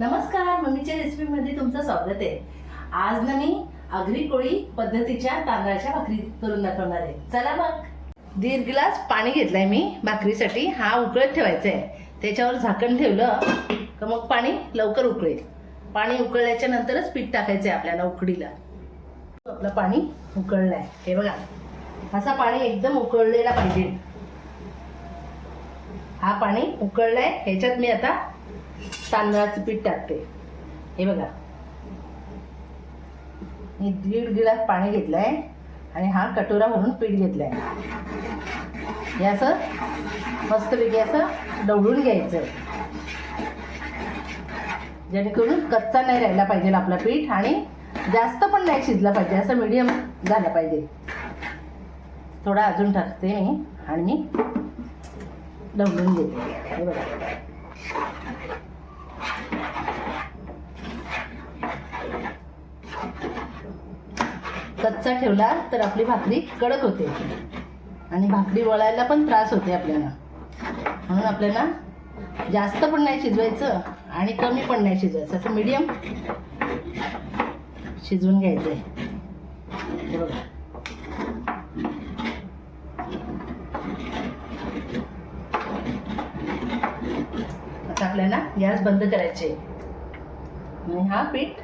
नमस्कार मम्मीच्या रेसिपीमध्ये तुमचं स्वागत आहे. आज ना मी आगरी कोळी पद्धतीच्या तांदळाच्या भाकरी करून दाखवणार आहे. चला मग. दीड ग्लास पाणी घेतलंय मी भाकरीसाठी. हा उकळत ठेवायचा आहे त्याच्यावर झाकण ठेवलं का मग पाणी लवकर उकळेल. पाणी उकळल्याच्या नंतरच पीठ टाकायचं आहे आपल्याला उकडीला. आपलं पाणी उकळलंय. हे बघा. असा पाणी एकदम उकळलेला पाहिजे. हा पाणी उकळलाय. ह्याच्यात मी आता तांदळाचं पीठ टाकते. हे बघा. मी दीड गिलास पाणी घेतलंय आणि हा कटोरा भरून पीठ घेतलंय. हे असं मस्तपैकी असं डवळून घ्यायचं. जेणेकरून कच्चा नाही राहिला पाहिजे आपला पीठ आणि जास्त पण नाही शिजला पाहिजे. असं मीडियम झालं पाहिजे. थोडा अजून टाकते मी आणि मी डवळून घेते. हे बघा. कच्चा ठेवला तर आपली भाकरी कडक होते. आणि भाकरी वळायला पण त्रास होते आपल्याला. म्हणून आपल्याला जास्त पण नाही शिजवायचं आणि कमी पण नाही शिजवायचं. असं मीडियम शिजवून घ्यायचं आहे बघा आता आपल्याला गॅस बंद करायचे आणि हा पीठ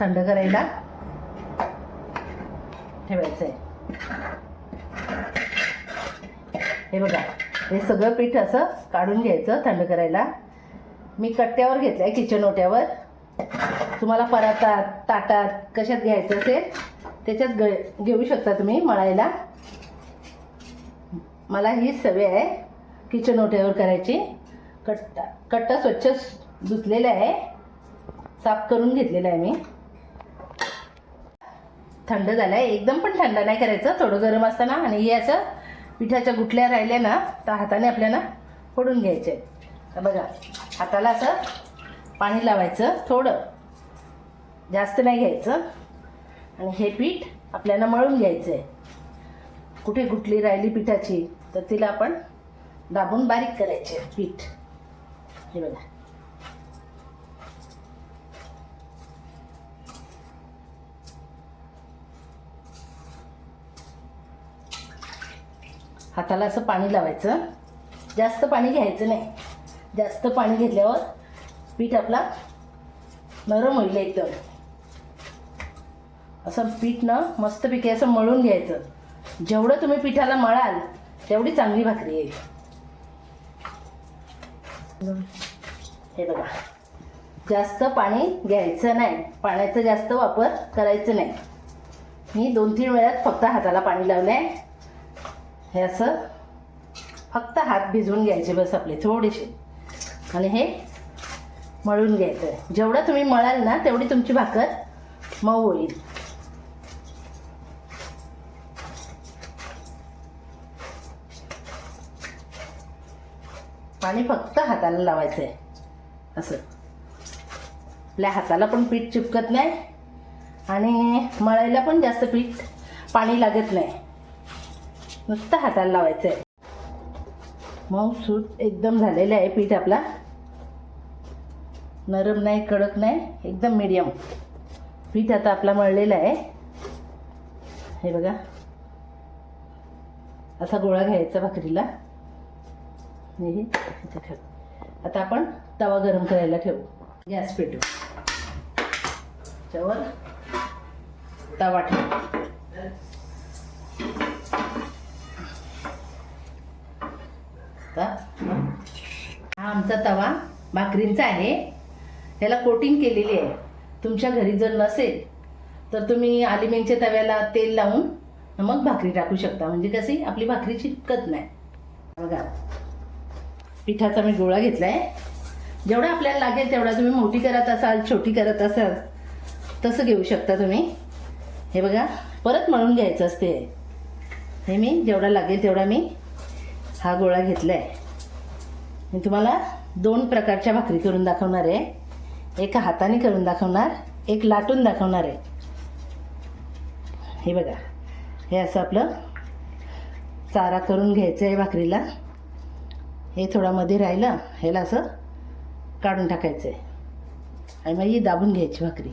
थंड करायला ठेवायचं आहे हे बघा हे सगळं पीठ असं काढून घ्यायचं थंड करायला. मी कट्ट्यावर घेतलं आहे किचन ओट्यावर. तुम्हाला परातात ताटात कशात घ्यायचं असेल त्याच्यात ग घेऊ शकता तुम्ही मळायला. मला ही सवय आहे. किचन ओट्यावर करायची. कट्टा कट्टा स्वच्छ धुतलेला आहे. साफ करून घेतलेला आहे मी. थंड झालं आहे एकदम पण थंड नाही करायचं. थोडं गरम असताना आणि हे असं पिठाच्या गुठल्या राहिल्या ना तर हाताने आपल्याला फोडून घ्यायचे. तर बघा हाताला असं पाणी लावायचं थोडं. जास्त नाही घ्यायचं. आणि हे पीठ आपल्याला मळून घ्यायचं आहे कुठे गुटली राहिली पिठाची तर तिला आपण दाबून बारीक करायचे पीठ. हे बघा. हाताला असं पाणी लावायचं. जास्त पाणी घ्यायचं नाही. जास्त पाणी घेतल्यावर पीठ आपला नरम होईल एकदम. असं पीठ ना मस्तपैकी असं मळून घ्यायचं. जेवढं तुम्ही पिठाला मळाल तेवढी चांगली भाकरी येईल हे बघा. जास्त पाणी घ्यायचं नाही. पाण्याचा जास्त वापर करायचं नाही. मी दोन तीन वेळात फक्त हाताला पाणी लावलं आहे हे असं फक्त हात भिजवून घ्यायचे बस आपले थोडेसे. आणि हे मळून घ्यायचं आहे जेवढं तुम्ही मळाल ना तेवढी तुमची भाकर मऊ होईल. पाणी फक्त हाताला लावायचं आहे असं. आपल्या हाताला पण पीठ चिपकत नाही आणि मळायला पण जास्त पीठ पाणी लागत नाही. नुसतं हाताला लावायचं आहे मग सूट एकदम झालेलं आहे पीठ आपला. नरम नाही कडक नाही एकदम मिडियम पीठ आता आपला मळलेला आहे. हे बघा. असा गोळा घ्यायचा भाकरीला. हे इथे ठेव. आता आपण तवा गरम करायला ठेवू. गॅस पेटू त्याच्यावर तवा ठेवू. हा आमचा तवा भाकरींचा आहे. ह्याला कोटिंग केलेली आहे. तुमच्या घरी जर नसेल तर तुम्ही अलिमेंटच्या तव्याला तेल लावून मग भाकरी टाकू शकता. म्हणजे कशी? आपली भाकरी चिपकत नाही. बघा. पिठाचा मी गोळा घेतला आहे जेवढा आपल्याला लागेल तेवढा तुम्ही मोठी करत असाल छोटी करत असाल तसं घेऊ शकता तुम्ही. हे बघा परत मळून घ्यायचं असते. हे मी जेवढा लागेल तेवढा मी हा गोळा घेतला आहे मी तुम्हाला दोन प्रकारच्या भाकरी करून दाखवणार आहे. एका हाताने करून दाखवणार एक लाटून दाखवणार आहे. हे बघा हे असं आपलं चारा करून घ्यायचं आहे भाकरीला. हे थोडा मध्ये राहिलं ह्याला असं काढून टाकायचं आहे आणि मग ही दाबून घ्यायची भाकरी.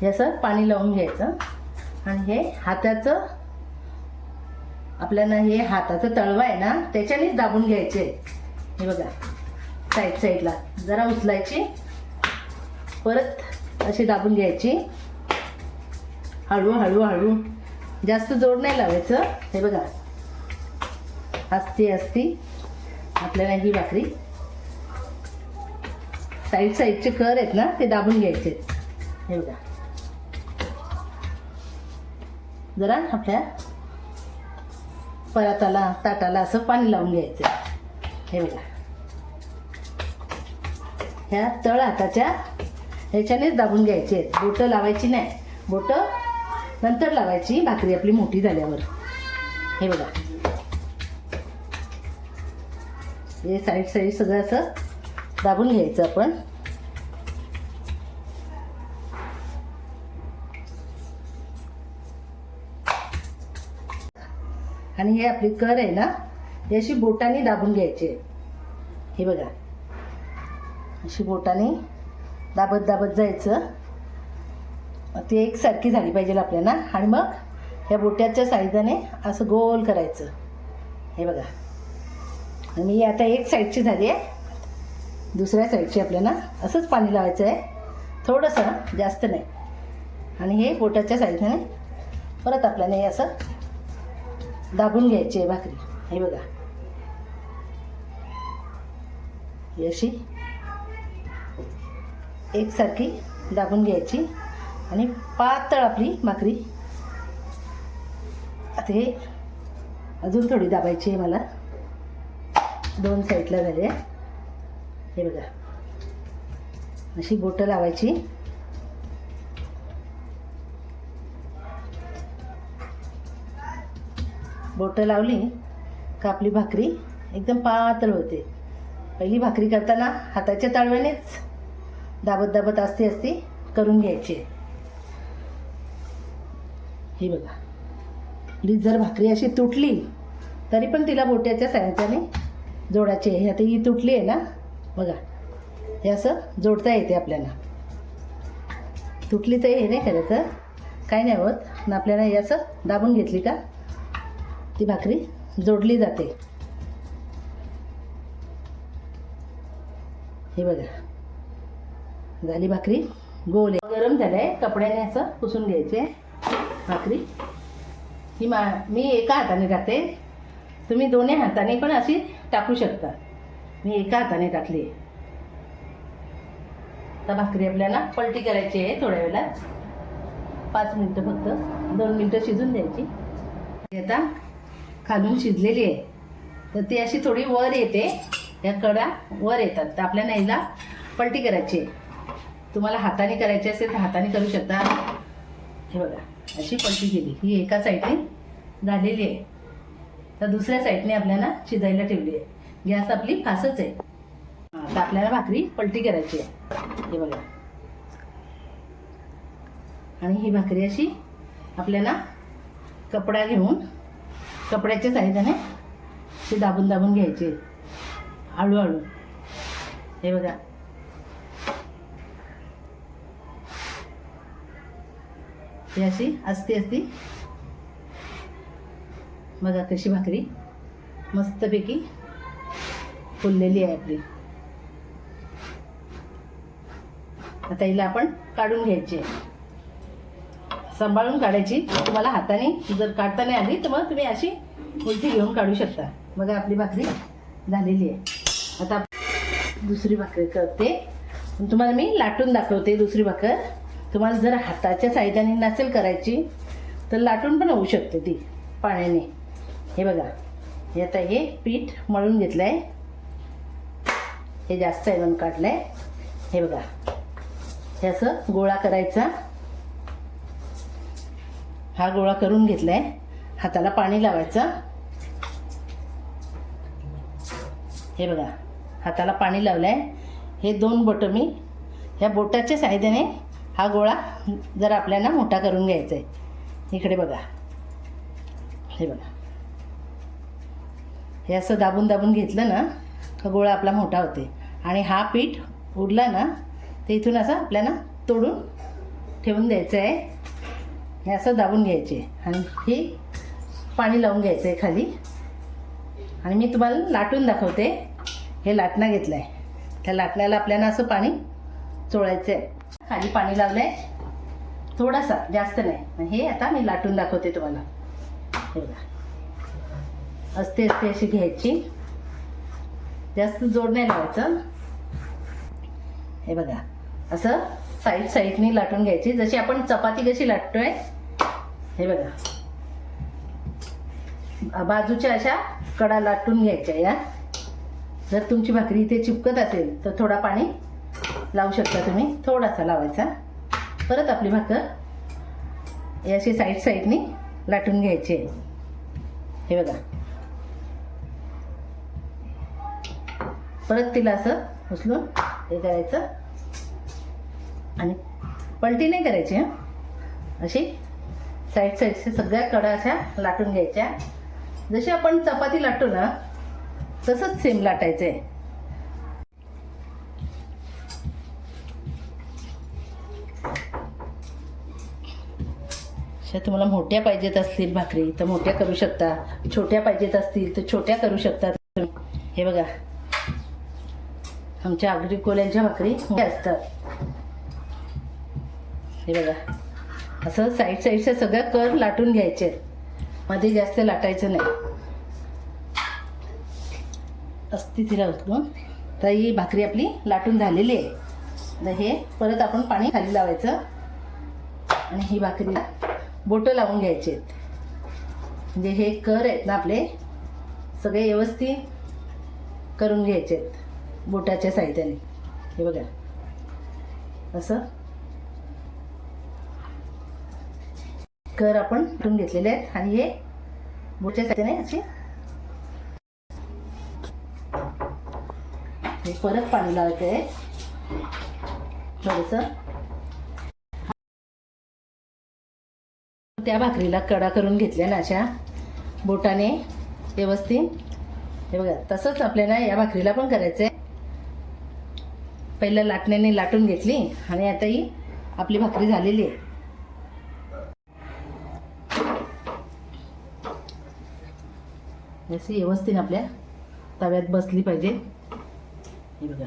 हे असं पाणी लावून घ्यायचं. आणि हे हाताचं आपल्याला हे हाताचं तळवा आहे ना त्याच्यानेच दाबून घ्यायचे. हे बघा साईड साईडला जरा उचलायची परत अशी दाबून घ्यायची. हळू हळू हळू. जास्त जोड नाही लावायचं. हे बघा असती असती आपल्याला ही भाकरी साईड साईडचे कर आहेत ना ते दाबून घ्यायचे. हे बघा. जरा आपल्या पराताला ताटाला असं पाणी लावून घ्यायचं. हे बघा. ह्या तळ हाताच्या ह्याच्यानेच दाबून घ्यायचे आहेत. बोटं लावायची नाही. बोटं नंतर लावायची. भाकरी आपली मोठी झाल्यावर. हे बघा. हे साईड साईड सगळं असं दाबून घ्यायचं आपण. आणि हे आपली कर आहे ना हे अशी बोटाने दाबून घ्यायची आहे. हे बघा. अशी बोटाने दाबत दाबत जायचं. ती एकसारखी झाली पाहिजे आपल्याला. आणि मग ह्या बोट्याच्या साईजाने असं गोल करायचं. हे बघा. आणि ही आता एक साईडची झाली आहे. दुसऱ्या साईडची आपल्याला असंच पाणी लावायचं आहे. थोडंसं जास्त नाही. आणि हे बोटाच्या साईडने परत आपल्याला हे असं दाबून घ्यायची आहे भाकरी. हे बघा. ही अशी एकसारखी दाबून घ्यायची. आणि पातळ आपली भाकरी. आता हे अजून थोडी दाबायची आहे मला. दोन साईडला झाले. हे बघा. अशी बोटं लावायची. बोटं लावली का आपली भाकरी एकदम पातळ होते. पहिली भाकरी करताना हाताच्या ताळव्यानेच दाबत दाबत असते असते करून घ्यायची. हे बघा. प्लीज जर भाकरी अशी तुटली तरी पण तिला बोट्याच्या साह्याच्याने जोडाचे हे आता ही तुटली आहे ना? बघा. हे असं जोडता येते आपल्याला. तुटली तर हे नाही खरं तर. काय नाही होत. ना आपल्याला हे असं दाबून घेतली का? ती भाकरी जोडली जाते. हे बघा. झाली भाकरी. गोल आहे. गरम आहे कपड्याने असं पुसून घ्यायचे. भाकरी. ही मा मी एका हाताने टाकते. तुम्ही दोन्ही हाताने पण अशी टाकू शकता. मी एका हाताने टाकली. आता भाकरी आपल्याला पलटी करायची आहे थोड्या वेळात. पाच मिनटं फक्त. दोन मिनटं शिजून द्यायची. आता खालून शिजलेली आहे. तर ती अशी थोडी वर येते. या कडा वर येतात. तर आपल्याला हिला पलटी करायची आहे. तुम्हाला हाताने करायची असेल तर हाताने करू शकता. हे बघा अशी पलटी केली. ही एका साईडने झालेली आहे. तर दुसऱ्या साईडने आपल्याला शिजायला ठेवली आहे. गॅस आपली फासच आहे. तर आपल्याला भाकरी पलटी करायची आहे. हे बघा. आणि ही भाकरी अशी आपल्याला कपडा घेऊन कपड्याच्या साईडने ती दाबून दाबून घ्यायची. आहे. हळूहळू. हे बघा. ही अशी असती असती मग तशी भाकरी? मस्तपैकी फुललेली आहे आपली. आता हिला आपण काढून घ्यायची आहे. सांभाळून काढायची. तुम्हाला हाताने जर काढता नाही आली तर मग तुम्ही अशी उलटी घेऊन काढू शकता. बघा आपली भाकरी झालेली आहे. आता दुसरी भाकरी करते. तुम्हाला मी लाटून दाखवते दुसरी भाकर. तुम्हाला जर हाताच्या साहित्याने नसेल करायची तर लाटून पण होऊ शकते ती पाण्याने. हे बघा. हे आता हे पीठ मळून घेतलं आहे हे जास्त आहे म्हणून काढलं आहे हे बघा. हे असं गोळा करायचा. हा गोळा करून घेतला आहे हाताला पाणी लावायचं. हे बघा. हाताला पाणी लावलं आहे हे दोन बोटं मी ह्या बोटाच्या साहाय्याने हा गोळा जर आपल्याला मोठा करून घ्यायचा आहे इकडे बघा. हे बघा. हे असं दाबून दाबून घेतलं ना का गोळा आपला मोठा होते. आणि हा पीठ उरला ना ते इथून असं आपल्याला तोडून ठेवून द्यायचं आहे हे असं दाबून घ्यायचे. आणि हे पाणी लावून घ्यायचं आहे खाली. आणि मी तुम्हाला लाटून दाखवते. हे लाटणं घेतलं आहे त्या लाटण्याला आपल्याला असं पाणी चोळायचं आहे खाली पाणी लावलं आहे थोडासा जास्त नाही. हे आता मी लाटून दाखवते तुम्हाला. हे बघा. असते असते अशी घ्यायची. जास्त जोड नाही लावायचं. हे बघा. असं साईड साईडनी लाटून घ्यायची. जशी आपण चपाती कशी लाटतोय हे बघा. बाजूच्या अशा कडा लाटून घ्यायच्या या. जर तुमची भाकरी इथे चिपकत असेल तर थोडा पाणी लावू शकता तुम्ही. थोडासा लावायचा. परत आपली भाकर अशी साईड साईडनी लाटून घ्यायची. आहे हे बघा. परत तिला असं उचलून हे करायचं. आणि पलटी नाही करायची हं. अशी साईड साईडचे सगळ्या कडा अशा लाटून घ्यायच्या. जशी आपण चपाती लाटतो ना तसंच सेम लाटायचं आहे अशा तुम्हाला मोठ्या पाहिजेत असतील भाकरी तर मोठ्या करू शकता. छोट्या पाहिजेत असतील तर छोट्या करू शकता. तुम्ही. हे बघा. आमच्या आगरी कोल्यांच्या भाकरी मोठ्या असतात. हे बघा. असं साईड साईडच्या सगळ्या कर लाटून घ्यायचे. मध्ये जास्त लाटायचं नाही. असती तिला उचलून तर ही भाकरी आपली लाटून झालेली आहे. तर हे परत आपण पाणी खाली लावायचं. आणि ही भाकरीला बोटं लावून घ्यायचे आहेत. म्हणजे हे कर आहेत ना आपले. सगळे व्यवस्थित करून घ्यायचे आहेत. बोटाच्या साह्याने हे बघा. असं. कर आपण उठून घेतलेले आहेत. आणि हे बोटच्या साह्याने असे. हे परत पाणी लावायचं आहे. थोडंसं. त्या भाकरीला कडा करून घेतल्या ना अशा बोटाने. व्यवस्थित. हे बघा तसंच आपल्याला या भाकरीला पण करायचं आहे पहिल्या लाटण्याने लाटून घेतली आणि आता ही आपली भाकरी झालेली आहे. अशी व्यवस्थित आपल्या तव्यात बसली पाहिजे. हे बघा.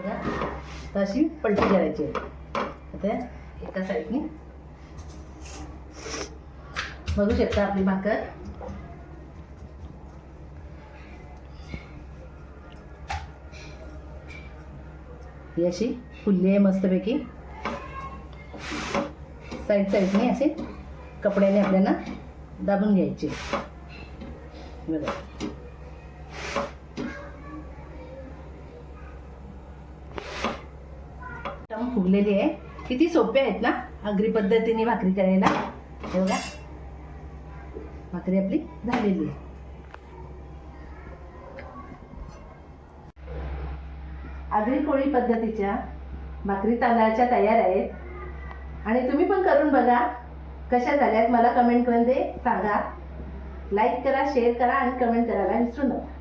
तशी अशी पलटी करायची आहे. आता एका साईडने. बघू शकता आपली भाकर. ही अशी फुलली आहे मस्तपैकी. साईड साईडने असे कपड्याने आपल्याला दाबून घ्यायचे. बघा. फुगलेली आहे. किती सोपे आहेत ना? आगरी पद्धतीने भाकरी करायला. हे बघा. भाकरी आपली झालेली आहे. आगरी कोळी पद्धतीच्या भाकरी तांदळाच्या तयार आहेत. आणि तुम्ही पण करून बघा कशा झाल्यात. मला कमेंटमध्ये सांगा. लाईक करा शेअर करा आणि कमेंट करायला विसरू नका.